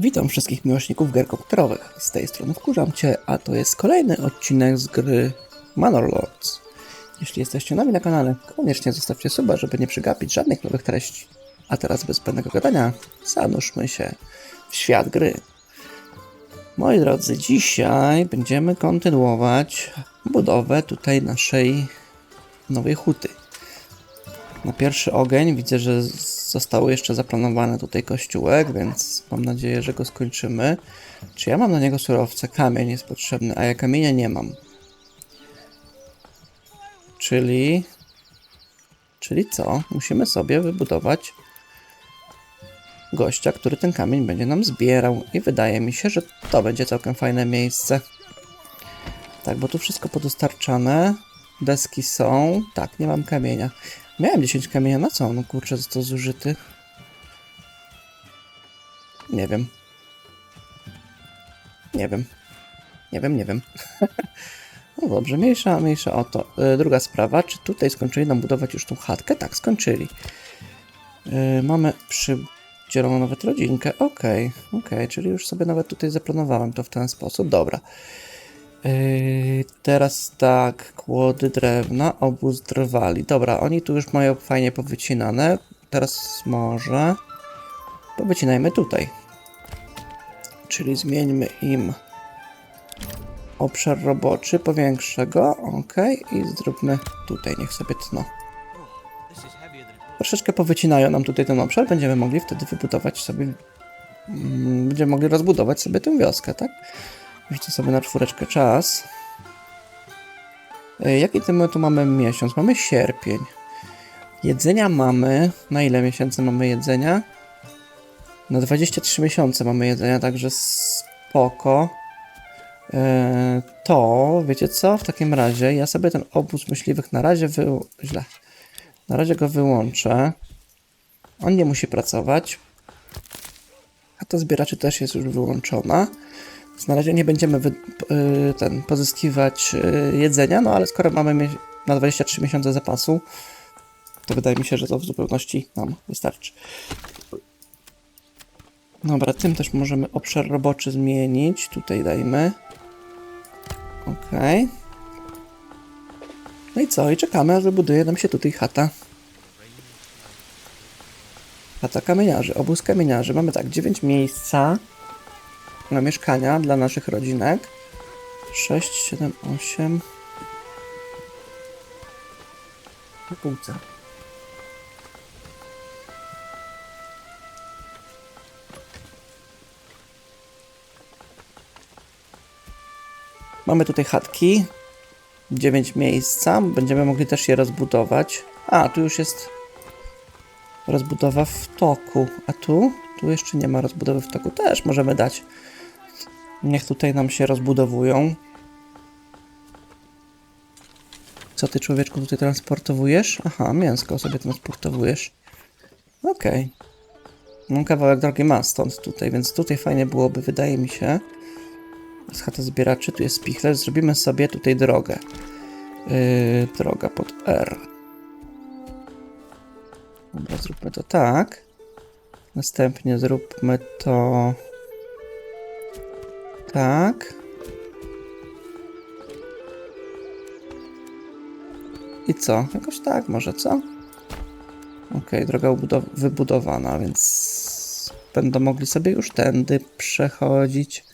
Witam wszystkich miłośników gier komputerowych. Z tej strony wkurzam Cię, a to jest kolejny odcinek z gry Manor Lords. Jeśli jesteście nowi na kanale, koniecznie zostawcie suba, żeby nie przegapić żadnych nowych treści. A teraz bez zbędnego gadania, zanurzmy się w świat gry. Moi drodzy, dzisiaj będziemy kontynuować budowę tutaj naszej nowej huty. Na pierwszy ogień widzę, że zostało jeszcze zaplanowane tutaj kościółek, więc mam nadzieję, że go skończymy. Czy ja mam na niego surowce? Kamień jest potrzebny, a ja kamienia nie mam. Czyli... Czyli co? Musimy sobie wybudować gościa, który ten kamień będzie nam zbierał. I wydaje mi się, że to będzie całkiem fajne miejsce. Tak, bo tu wszystko podostarczane. Deski są. Tak, nie mam kamienia. Miałem 10 kamienia, na co on kurczę został zużyty? Nie wiem. Nie wiem. Nie wiem, nie wiem. no dobrze, mniejsza, mniejsza o to. E, druga sprawa, czy tutaj skończyli nam budować już tą chatkę? Tak, skończyli. E, mamy przydzieloną nawet rodzinkę. Okej, okej, czyli już sobie nawet tutaj zaplanowałem to w ten sposób. Dobra. Yy, teraz tak, kłody drewna, obóz drwali. Dobra, oni tu już mają fajnie powycinane. Teraz może powycinajmy tutaj. Czyli zmieńmy im obszar roboczy, powiększę go, ok, i zróbmy tutaj, niech sobie tno. Troszeczkę powycinają nam tutaj ten obszar, będziemy mogli wtedy wybudować sobie, mm, będziemy mogli rozbudować sobie tę wioskę, tak? Rzucę sobie na czwóreczkę czas. E, Jaki to my tu mamy miesiąc? Mamy sierpień. Jedzenia mamy. Na ile miesięcy mamy jedzenia? Na 23 miesiące mamy jedzenia, także spoko. E, to, wiecie co? W takim razie ja sobie ten obóz myśliwych na razie wy... źle. Na razie go wyłączę. On nie musi pracować. A ta zbieraczy też jest już wyłączona. Więc na razie nie będziemy wy, y, ten, pozyskiwać y, jedzenia, no ale skoro mamy na 23 miesiące zapasu, to wydaje mi się, że to w zupełności nam wystarczy. Dobra, tym też możemy obszar roboczy zmienić. Tutaj dajmy. Ok. No i co? I czekamy, aż wybuduje nam się tutaj chata. Chata kamieniarzy, obóz kamieniarzy. Mamy tak, 9 miejsca na mieszkania dla naszych rodzinek. 6, 7, 8. Na półce. Mamy tutaj chatki. 9 miejsca. Będziemy mogli też je rozbudować. A, tu już jest rozbudowa w toku. A tu? Tu jeszcze nie ma rozbudowy w toku. Też możemy dać. Niech tutaj nam się rozbudowują. Co ty, człowieczku, tutaj transportowujesz? Aha, mięsko sobie transportowujesz. Okej. Mam kawałek drogi ma stąd tutaj, więc tutaj fajnie byłoby, wydaje mi się. Z chata zbieraczy, tu jest spichlerz. Zrobimy sobie tutaj drogę. Yy, droga pod R. Dobra, zróbmy to tak. Następnie zróbmy to tak. I co? Jakoś tak może, co? Okej, droga ubudow- wybudowana, więc będą mogli sobie już tędy przechodzić.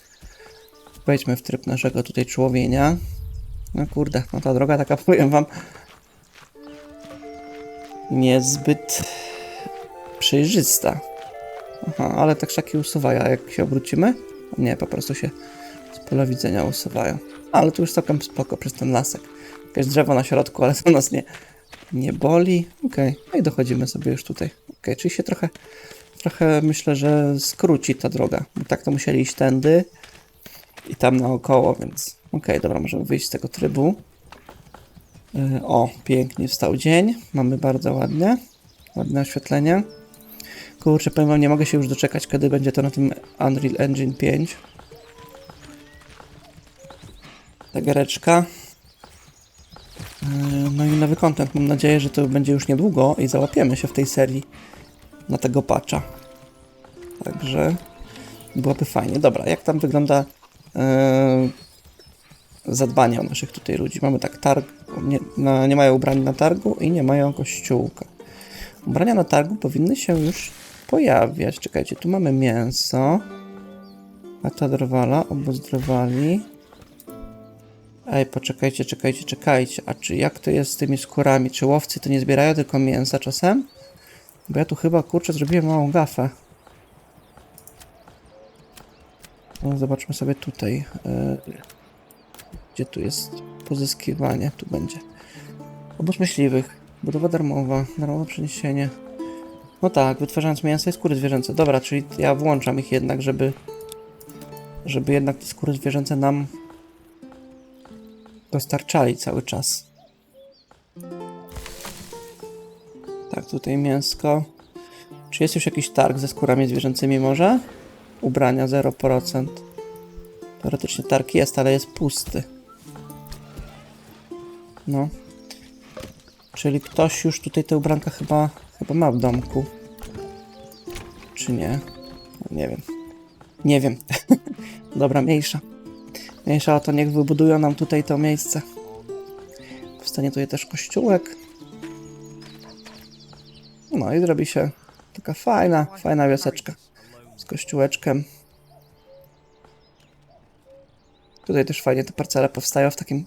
Wejdźmy w tryb naszego tutaj człowienia. No kurde, no ta droga taka, powiem wam, niezbyt przejrzysta. Aha, ale te krzaki usuwają, jak się obrócimy? Nie, po prostu się z pola widzenia usuwają. Ale tu już całkiem spoko przez ten lasek. Jakieś drzewo na środku, ale to nas nie, nie boli. Okej, no i dochodzimy sobie już tutaj. Okej, czyli się trochę, trochę myślę, że skróci ta droga. Bo tak to musieli iść tędy i tam naokoło, więc okej, dobra, możemy wyjść z tego trybu. Yy, O, pięknie wstał dzień. Mamy bardzo ładnie. Ładne oświetlenie. Kurczę, powiem wam, nie mogę się już doczekać, kiedy będzie to na tym Unreal Engine 5. Ta giereczka. Yy, No i nowy content. Mam nadzieję, że to będzie już niedługo i załapiemy się w tej serii na tego patcha. Także Byłoby fajnie. Dobra, jak tam wygląda e, zadbanie o naszych tutaj ludzi? Mamy tak, targ, nie, na, nie mają ubrań na targu i nie mają kościółka. Ubrania na targu powinny się już pojawiać. Czekajcie, tu mamy mięso. A ta drwala, obóz drwali. Ej, poczekajcie, czekajcie, czekajcie. A czy jak to jest z tymi skórami? Czy łowcy to nie zbierają tylko mięsa czasem? Bo ja tu chyba, kurczę, zrobiłem małą gafę. No, zobaczmy sobie tutaj. e, Gdzie tu jest pozyskiwanie? Tu będzie. Obóz myśliwych. Budowa darmowa. Darmowe przeniesienie. No tak, wytwarzając mięso i skóry zwierzęce. Dobra, czyli ja włączam ich jednak, żeby... Żeby jednak te skóry zwierzęce nam dostarczali cały czas. Tak, tutaj mięsko. Czy jest już jakiś targ ze skórami zwierzęcymi może? Ubrania 0%. Teoretycznie targ jest, ale jest pusty. No. Czyli ktoś już tutaj te ubranka chyba, chyba ma w domku. Czy nie? No, Nie wiem. Nie wiem. Dobra, mniejsza. Mniejsza o to, niech wybudują nam tutaj to miejsce. Powstanie tutaj też kościółek. No i zrobi się taka fajna, fajna wioseczka z kościółeczkiem. Tutaj też fajnie te parcele powstają w takim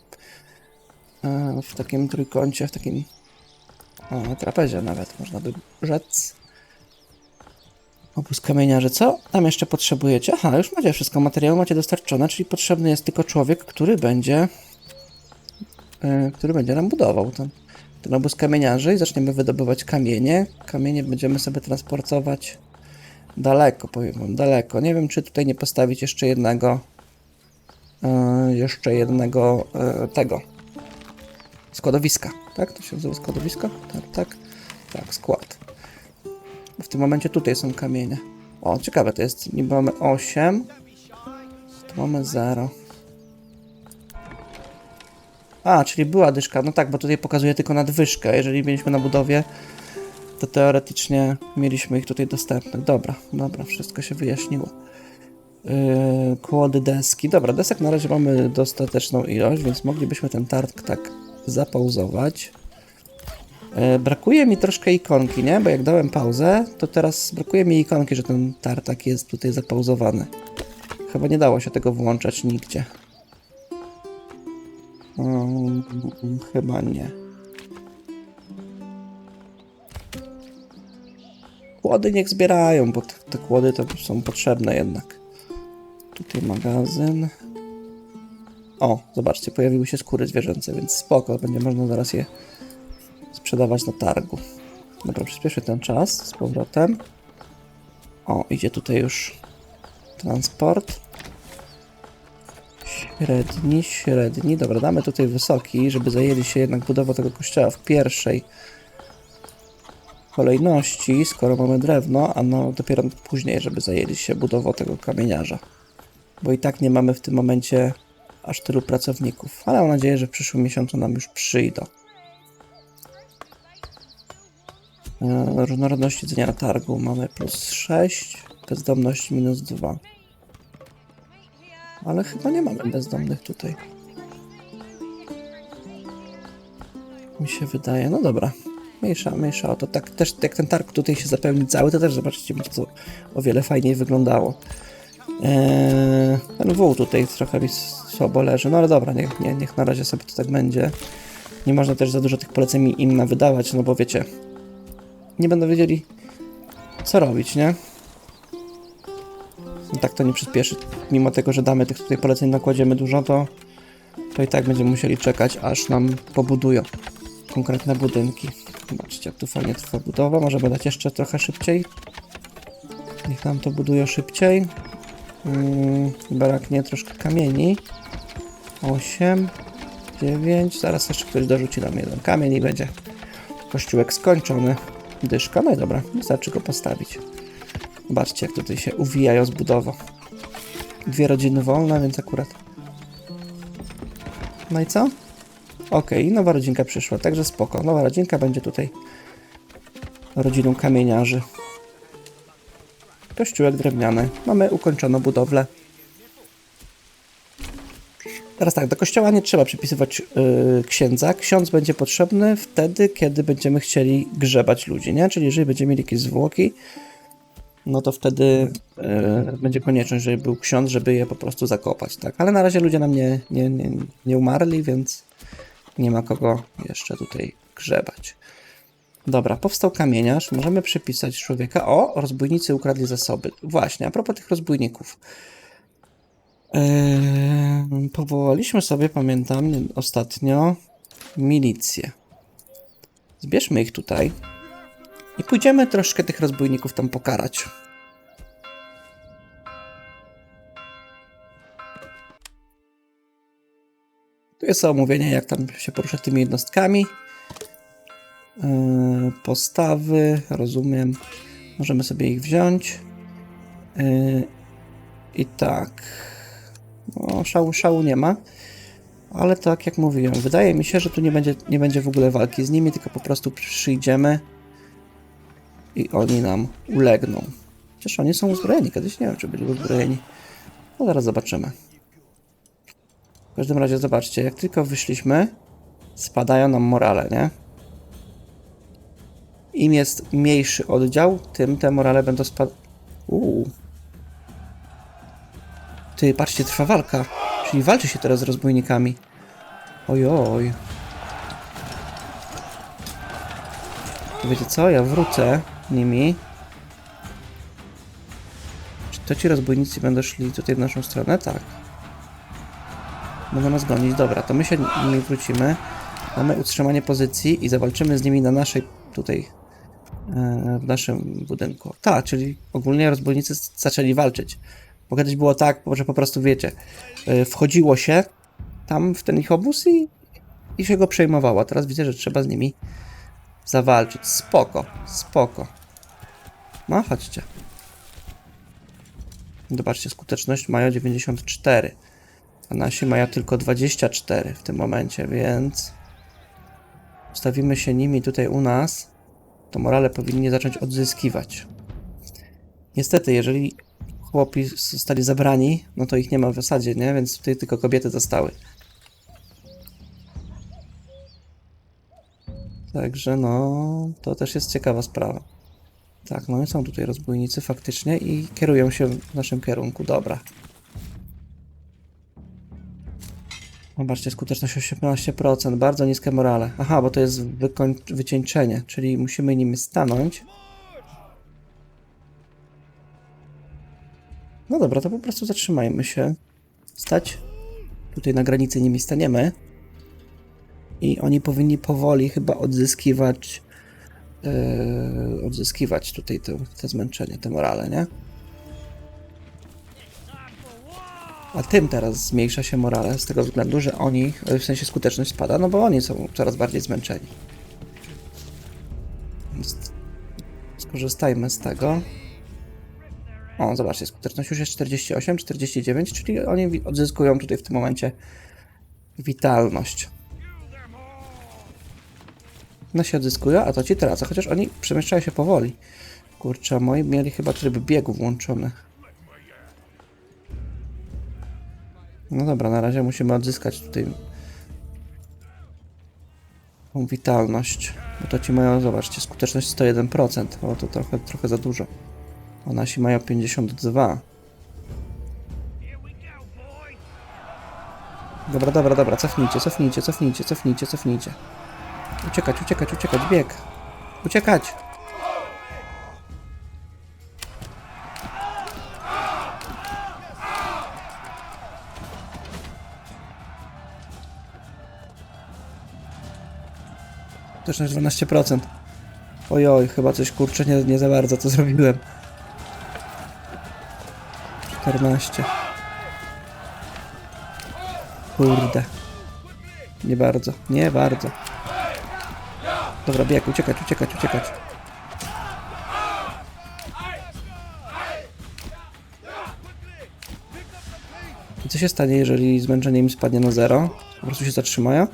e, w takim trójkącie, w takim o, trapezie nawet, można by rzec. Obóz kamieniarzy, co tam jeszcze potrzebujecie? Aha, już macie wszystko, materiały macie dostarczone, czyli potrzebny jest tylko człowiek, który będzie e, który będzie nam budował ten, ten obóz kamieniarzy i zaczniemy wydobywać kamienie. Kamienie będziemy sobie transportować daleko, powiem wam, daleko. Nie wiem, czy tutaj nie postawić jeszcze jednego e, jeszcze jednego e, tego składowiska, tak? To się nazywa składowisko? Tak, tak, tak, skład. W tym momencie tutaj są kamienie. O, ciekawe to jest. Niby mamy 8, tu mamy 0. A, czyli była dyszka. No tak, bo tutaj pokazuje tylko nadwyżkę. Jeżeli mieliśmy na budowie, to teoretycznie mieliśmy ich tutaj dostępnych. Dobra, dobra, wszystko się wyjaśniło. Yy, kłody deski. Dobra, desek na razie mamy dostateczną ilość, więc moglibyśmy ten targ tak zapauzować. Yy, brakuje mi troszkę ikonki, nie? Bo jak dałem pauzę, to teraz brakuje mi ikonki, że ten tartak jest tutaj zapauzowany. Chyba nie dało się tego włączać nigdzie. Mm, chyba nie. Kłody niech zbierają, bo te, te kłody to są potrzebne jednak. Tutaj magazyn. O, zobaczcie, pojawiły się skóry zwierzęce, więc spoko, będzie można zaraz je sprzedawać na targu. Dobra, przyspieszę ten czas z powrotem. O, idzie tutaj już transport. Średni, średni. Dobra, damy tutaj wysoki, żeby zajęli się jednak budową tego kościoła w pierwszej kolejności, skoro mamy drewno, a no dopiero później, żeby zajęli się budową tego kamieniarza. Bo i tak nie mamy w tym momencie aż tylu pracowników, ale mam nadzieję, że w przyszłym miesiącu nam już przyjdą. E, Różnorodność jedzenia na targu mamy plus 6, bezdomność minus 2. Ale chyba nie mamy bezdomnych tutaj. Mi się wydaje, no dobra. Mniejsza, mniejsza o to. Tak też jak ten targ tutaj się zapełni cały, to też zobaczycie, będzie to o wiele fajniej wyglądało. Eee, ten wół tutaj trochę mi słabo leży, no ale dobra, niech, nie, niech na razie sobie to tak będzie. Nie można też za dużo tych poleceń im wydawać, no bo wiecie, nie będą wiedzieli co robić, nie? No tak to nie przyspieszy. Mimo tego, że damy tych tutaj poleceń, nakładziemy dużo, to, to i tak będziemy musieli czekać, aż nam pobudują konkretne budynki. Zobaczcie, jak tu fajnie trwa budowa. Możemy dać jeszcze trochę szybciej. Niech nam to buduje szybciej. Yy, braknie troszkę kamieni. 8, 9. Zaraz jeszcze ktoś dorzuci nam jeden kamień i będzie kościółek skończony. Dyszka, no i dobra, wystarczy go postawić. Zobaczcie, jak tutaj się uwijają z budową. Dwie rodziny wolne, więc akurat. No i co? Okej, nowa rodzinka przyszła, także spoko. Nowa rodzinka będzie tutaj rodziną kamieniarzy. Kościółek drewniany. Mamy ukończoną budowlę. Teraz tak, do kościoła nie trzeba przypisywać yy, księdza. Ksiądz będzie potrzebny wtedy, kiedy będziemy chcieli grzebać ludzi, nie? Czyli jeżeli będziemy mieli jakieś zwłoki, no to wtedy yy, będzie konieczność, żeby był ksiądz, żeby je po prostu zakopać, tak? Ale na razie ludzie nam nie, nie, nie, nie umarli, więc nie ma kogo jeszcze tutaj grzebać. Dobra, powstał kamieniarz. Możemy przypisać człowieka. O, rozbójnicy ukradli zasoby. Właśnie, a propos tych rozbójników. Eee, powołaliśmy sobie, pamiętam, ostatnio milicję. Zbierzmy ich tutaj i pójdziemy troszkę tych rozbójników tam pokarać. Tu jest omówienie, jak tam się porusza tymi jednostkami. Eee, postawy, rozumiem. Możemy sobie ich wziąć. Eee, I tak. No, szału, szału nie ma. Ale tak jak mówiłem, wydaje mi się, że tu nie będzie, nie będzie w ogóle walki z nimi, tylko po prostu przyjdziemy i oni nam ulegną. Chociaż oni są uzbrojeni, kiedyś nie wiem, czy byli uzbrojeni. No zaraz zobaczymy. W każdym razie zobaczcie, jak tylko wyszliśmy, spadają nam morale, nie? Im jest mniejszy oddział, tym te morale będą spad... Uuu. Ty, patrzcie, trwa walka. Czyli walczy się teraz z rozbójnikami. Ojoj. To Wiecie co? Ja wrócę nimi. Czy to ci rozbójnicy będą szli tutaj w naszą stronę? Tak. Mogą nas gonić. Dobra, to my się nimi wrócimy. Mamy utrzymanie pozycji i zawalczymy z nimi na naszej tutaj w naszym budynku. Tak, czyli ogólnie rozbójnicy zaczęli walczyć. Bo kiedyś było tak, że po prostu wiecie, e, wchodziło się tam w ten ich obóz i, i się go przejmowało. Teraz widzę, że trzeba z nimi zawalczyć. Spoko, spoko. No, chodźcie. Zobaczcie, skuteczność mają 94. A nasi mają tylko 24 w tym momencie, więc stawimy się nimi tutaj u nas, to morale powinni zacząć odzyskiwać. Niestety, jeżeli chłopi zostali zabrani, no to ich nie ma w zasadzie, nie? Więc tutaj tylko kobiety zostały. Także no, to też jest ciekawa sprawa. Tak, no i są tutaj rozbójnicy faktycznie i kierują się w naszym kierunku. Dobra. Zobaczcie, skuteczność 18%, bardzo niskie morale. Aha, bo to jest wycieńczenie, czyli musimy nimi stanąć. No dobra, to po prostu zatrzymajmy się. Stać. Tutaj na granicy nimi staniemy. I oni powinni powoli chyba odzyskiwać yy, odzyskiwać tutaj te, te zmęczenie, te morale, nie? A tym teraz zmniejsza się morale z tego względu, że oni, w sensie skuteczność spada, no bo oni są coraz bardziej zmęczeni. Więc skorzystajmy z tego. O, zobaczcie, skuteczność już jest 48, 49, czyli oni odzyskują tutaj w tym momencie witalność. No się odzyskują, a to ci tracą, chociaż oni przemieszczają się powoli. Kurczę, moi mieli chyba tryb biegu włączony. No dobra, na razie musimy odzyskać tutaj tą witalność. Bo to ci mają, zobaczcie, skuteczność 101%. O, to trochę, trochę za dużo. A nasi mają 52. Dobra, dobra, dobra, cofnijcie, cofnijcie, cofnijcie, cofnijcie, cofnijcie. Uciekać, uciekać, uciekać, bieg. Uciekać. Też na 12%. Ojoj, chyba coś kurczę nie, nie za bardzo to zrobiłem. 14. Kurde. Nie bardzo, nie bardzo. Dobra, bieg, uciekać, uciekać, uciekać. I co się stanie, jeżeli zmęczenie im spadnie na zero? Po prostu się zatrzymają?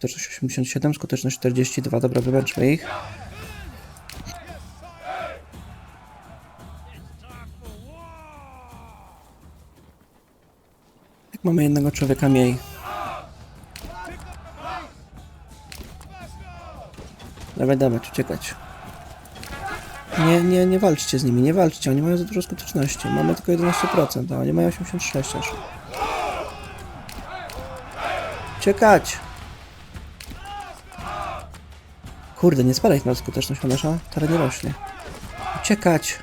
Skuteczność 87, skuteczność 42. Dobra, wymęczmy ich. Jak mamy jednego człowieka mniej. Dawaj, dawać, uciekać. Nie, nie, nie walczcie z nimi, nie walczcie, oni mają za dużo skuteczności. Mamy tylko 11%, a oni mają 86 aż. Uciekać! Kurde, nie spadaj na skuteczność Honesza, teraz nie rośnie. Uciekać!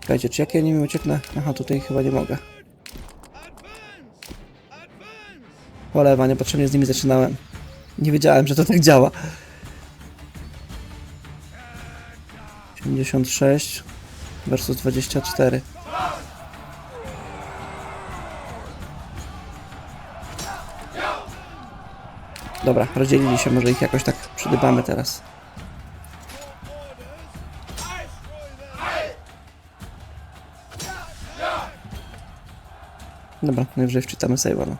Czekajcie, czy jak ja nimi ucieknę? Aha, tutaj chyba nie mogę. Polewa, niepotrzebnie z nimi zaczynałem. Nie wiedziałem, że to tak działa. 86 versus 24. Dobra, rozdzielili się, może ich jakoś tak przydybamy teraz. Dobra, najwyżej wczytamy save'a, no.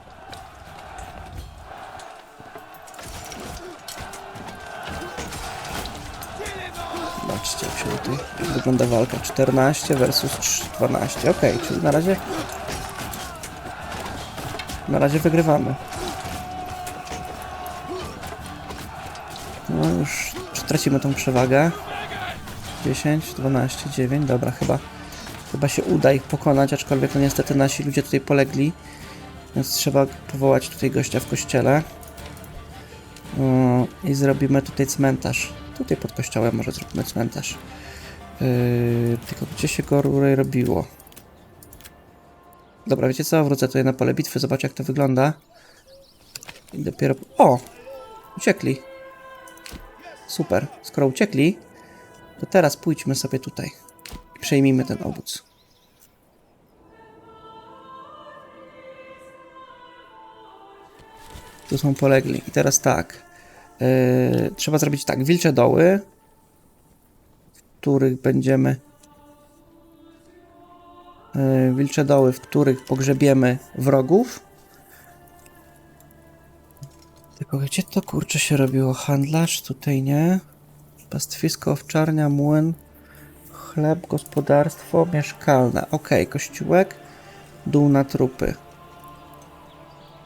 Zobaczcie, jak się tutaj wygląda walka. 14 versus 3 12. Okej, czyli na razie... Na razie wygrywamy. No już tracimy tą przewagę. 10, 12, 9. Dobra, chyba... Chyba się uda ich pokonać, aczkolwiek no niestety nasi ludzie tutaj polegli. Więc trzeba powołać tutaj gościa w kościele. Yy, I zrobimy tutaj cmentarz. Tutaj pod kościołem może zróbmy cmentarz. Yy, tylko gdzie się go robiło? Dobra, wiecie co? Wrócę tutaj na pole bitwy, zobaczę jak to wygląda. I dopiero... O! Uciekli. Super. Skoro uciekli, to teraz pójdźmy sobie tutaj. I przejmijmy ten obóz. Tu są polegli. I teraz tak. Yy, trzeba zrobić tak. Wilcze doły, w których będziemy. Yy, wilcze doły, w których pogrzebiemy wrogów. Tylko gdzie to kurczę się robiło? Handlarz? Tutaj nie. Pastwisko, owczarnia, młyn, chleb, gospodarstwo, mieszkalne. Ok, kościółek, dół na trupy.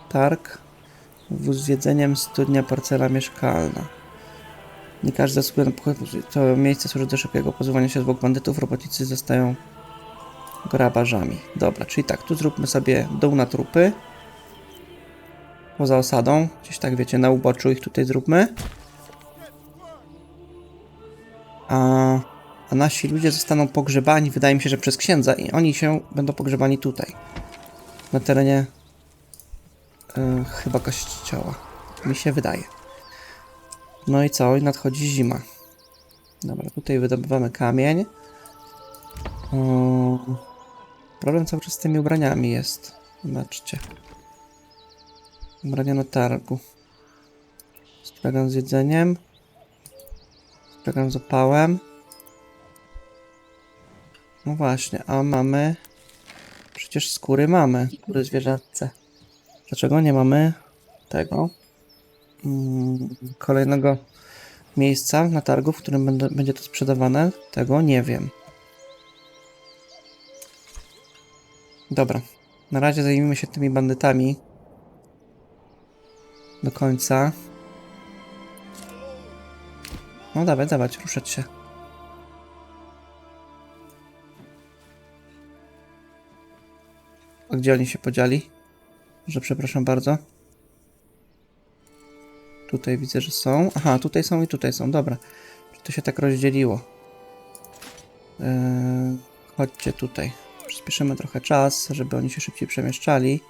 Targ, wóz z jedzeniem, studnia, parcela mieszkalna. Nie każdy zasługuje na pochód, to miejsce służy do szybkiego pozbywania się zwłok bandytów, robotnicy zostają grabarzami. Dobra, czyli tak, tu zróbmy sobie dół na trupy. Poza osadą, gdzieś tak wiecie, na uboczu ich tutaj zróbmy. A, a nasi ludzie zostaną pogrzebani, wydaje mi się, że przez księdza i oni się będą pogrzebani tutaj. Na terenie e, chyba kościoła. Mi się wydaje. No i co? I nadchodzi zima. Dobra, tutaj wydobywamy kamień. O, problem cały czas z tymi ubraniami jest. Zobaczcie. Ubrania na targu. Stragan z jedzeniem. Stragan z opałem. No właśnie, a mamy... Przecież skóry mamy. Skóry zwierzęce. Dlaczego nie mamy tego? Mm, kolejnego miejsca na targu, w którym będzie to sprzedawane? Tego nie wiem. Dobra. Na razie zajmijmy się tymi bandytami do końca. No dawaj, dawać, ruszać się. A gdzie oni się podzieli? Że przepraszam bardzo. Tutaj widzę, że są. Aha, tutaj są i tutaj są, dobra. To się tak rozdzieliło. Yy, chodźcie tutaj. Przyspieszymy trochę czas, żeby oni się szybciej przemieszczali.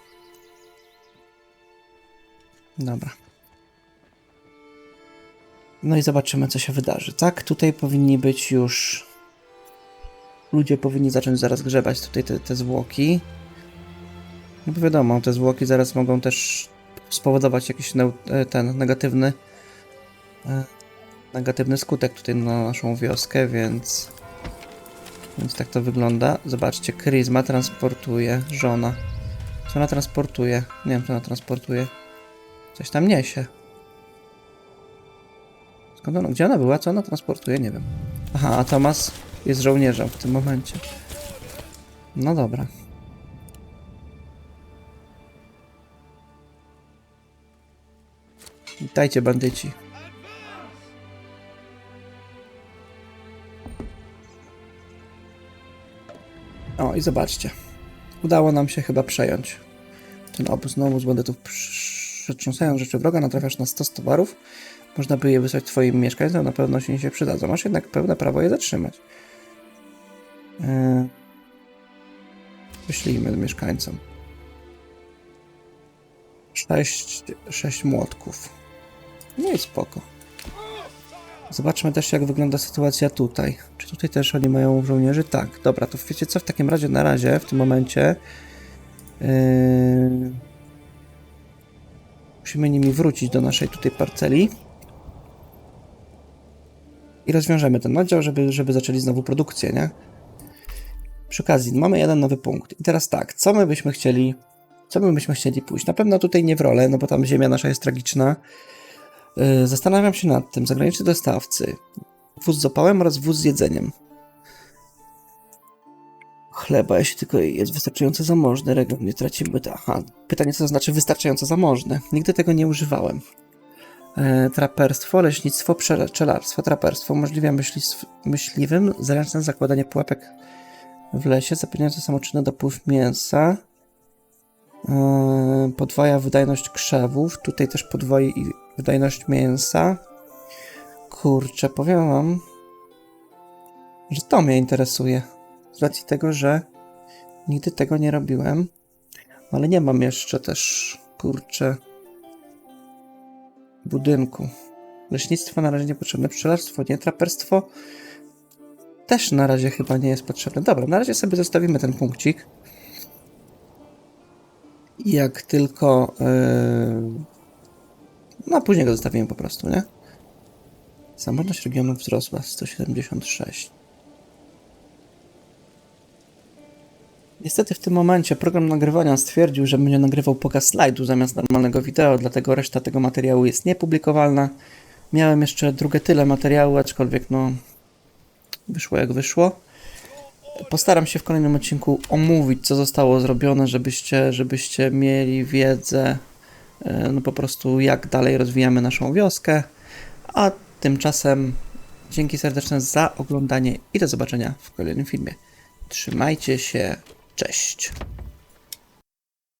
Dobra. No i zobaczymy, co się wydarzy. Tak, tutaj powinni być już. Ludzie powinni zacząć zaraz grzebać tutaj te, te zwłoki. No bo wiadomo, te zwłoki zaraz mogą też spowodować jakiś neu- e, ten negatywny e, negatywny skutek tutaj na naszą wioskę, więc więc tak to wygląda. Zobaczcie, Kryzma transportuje, żona. Co ona transportuje? Nie wiem, co ona transportuje. Coś tam niesie. Skąd ona, gdzie ona była? Co ona transportuje? Nie wiem. Aha, a Tomas jest żołnierzem w tym momencie. No dobra. Witajcie, bandyci. O, i zobaczcie. Udało nam się chyba przejąć ten obóz. Znowu z bandytów przetrząsają rzeczy wroga, natrafiasz na 100 towarów. Można by je wysłać twoim mieszkańcom, na pewno się nie przydadzą. Masz jednak pełne prawo je zatrzymać. Yy. Wyślijmy mieszkańcom. Sześć, sześć młotków. No i spoko. Zobaczmy też, jak wygląda sytuacja tutaj. Czy tutaj też oni mają żołnierzy? Tak, dobra, to wiecie co? W takim razie, na razie, w tym momencie yy, musimy nimi wrócić do naszej tutaj parceli i rozwiążemy ten oddział, żeby, żeby zaczęli znowu produkcję, nie? Przy okazji, mamy jeden nowy punkt. I teraz tak, co my byśmy chcieli, co my byśmy chcieli pójść? Na pewno tutaj nie w rolę, no bo tam ziemia nasza jest tragiczna. Yy, Zastanawiam się nad tym, zagraniczni dostawcy, wóz z opałem oraz wóz z jedzeniem. Chleba, jeśli tylko jest wystarczająco zamożny, region nie tracimy. Aha, pytanie co to znaczy wystarczająco zamożny. Nigdy tego nie używałem. E, traperstwo, leśnictwo, pszczelarstwo, traperstwo umożliwia myśliwym zręczne zakładanie pułapek w lesie, zapewniające samoczynny dopływ mięsa. E, podwaja wydajność krzewów, tutaj też podwoi wydajność mięsa. Kurczę, powiem wam, że to mnie interesuje. Z racji tego, że nigdy tego nie robiłem, ale nie mam jeszcze też, kurczę, budynku. Leśnictwo na razie niepotrzebne, pszczelarstwo nie, traperstwo też na razie chyba nie jest potrzebne. Dobra, na razie sobie zostawimy ten punkcik. Jak tylko. Yy... No, później go zostawimy po prostu, nie? Zamożność regionu wzrosła 176. Niestety w tym momencie program nagrywania stwierdził, że będzie nagrywał pokaz slajdu zamiast normalnego wideo, dlatego reszta tego materiału jest niepublikowalna. Miałem jeszcze drugie tyle materiału, aczkolwiek no wyszło jak wyszło. Postaram się w kolejnym odcinku omówić, co zostało zrobione, żebyście, żebyście mieli wiedzę, e, no po prostu jak dalej rozwijamy naszą wioskę. A tymczasem dzięki serdeczne za oglądanie i do zobaczenia w kolejnym filmie. Trzymajcie się, Cześć.